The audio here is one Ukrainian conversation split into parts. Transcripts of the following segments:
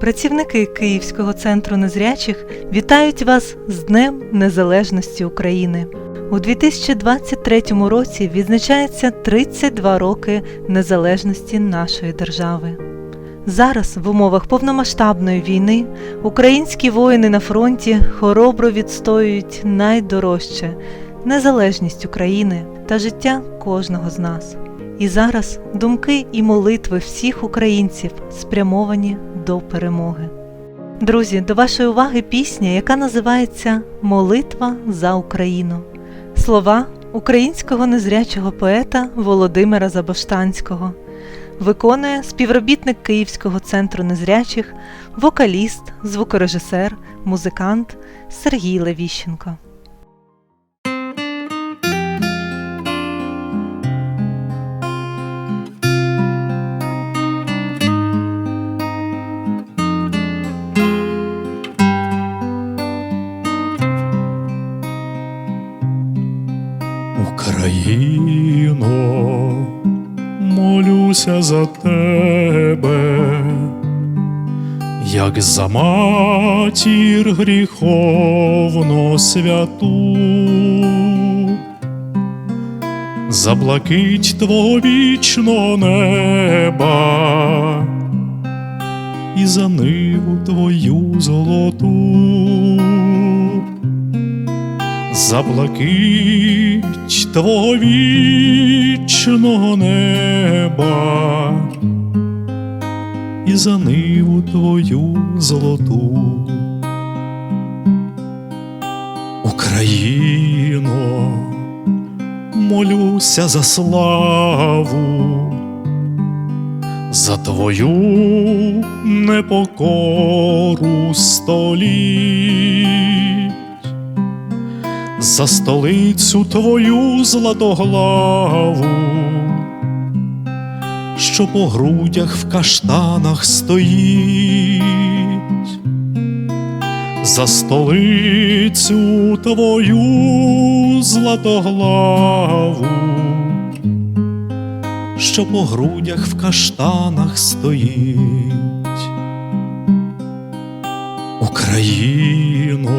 Працівники Київського центру незрячих вітають вас з Днем Незалежності України. У 2023 році відзначається 32 роки незалежності нашої держави. Зараз, в умовах повномасштабної війни, українські воїни на фронті хоробро відстоюють найдорожче незалежність України та життя кожного з нас. І зараз думки і молитви всіх українців спрямовані до перемоги. Друзі, до вашої уваги пісня, яка називається Молитва за Україну. Слова українського незрячого поета Володимира Забоштанського. Виконує співробітник Київського центру незрячих, вокаліст, звукорежисер, музикант Сергій Левіщенко. Україно, молюся за тебе, як за матір гріховно святу, за блакить твого вічного неба і за ниву твою золоту за блакить твого вічного неба і за ниву твою золоту. Україно, молюся за славу, за твою непокору століть за столицю твою златоглаву, що по грудях в каштанах стоїть, за столицю твою златоглаву, що по грудях в каштанах стоїть. Україно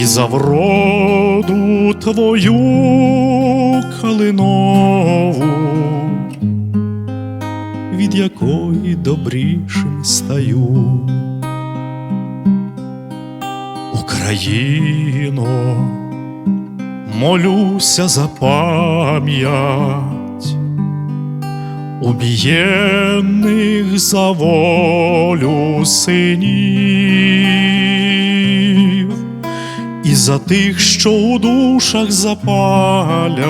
І за вроду твою калинову, від якої добрішим стаю. Україно, молюся за пам'ять убієнних за волю синів за тих, що у душах запалять,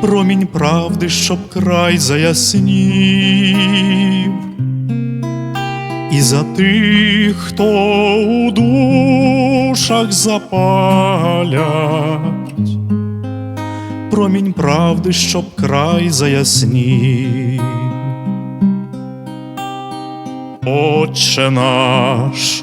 промінь правди, щоб край заяснів, і за тих, хто у душах запалять, промінь правди, щоб край заяснів. Отче наш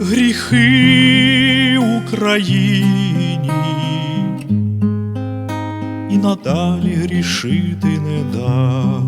гріхи Україні, і надалі грішити не да.